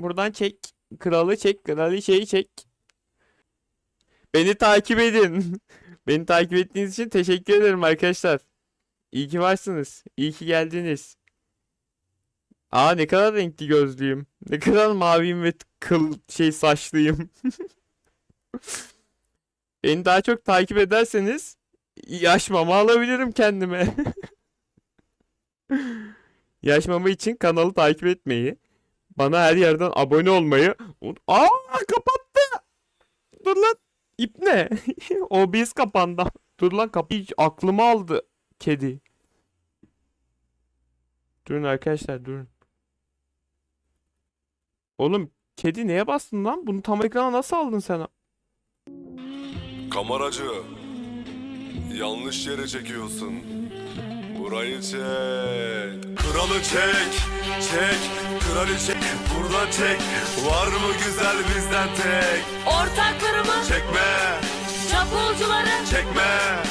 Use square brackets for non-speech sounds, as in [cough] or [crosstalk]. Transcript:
Buradan çek. Kralı çek. Kraliçeyi çek. Beni takip edin. [laughs] Beni takip ettiğiniz için teşekkür ederim arkadaşlar. İyi ki varsınız. İyi ki geldiniz. Aa ne kadar renkli gözlüyüm. Ne kadar maviyim ve kıl şey saçlıyım. [laughs] Beni daha çok takip ederseniz yaş mama alabilirim kendime. [laughs] Yaş mama için kanalı takip etmeyi, bana her yerden abone olmayı. Aa kapattı. Dur lan. İp ne? [laughs] OBS kapandı. Dur lan kapı Hiç aklımı aldı kedi. Durun arkadaşlar durun. Oğlum kedi neye bastın lan? Bunu tam ekrana nasıl aldın sen? Kameracı. Yanlış yere çekiyorsun. Burayı çek. Kralı çek. Çek. Kraliçe burada çek. Var mı güzel bizden tek? Ortaklarımı, Çekme. çapulcuları, Çekme.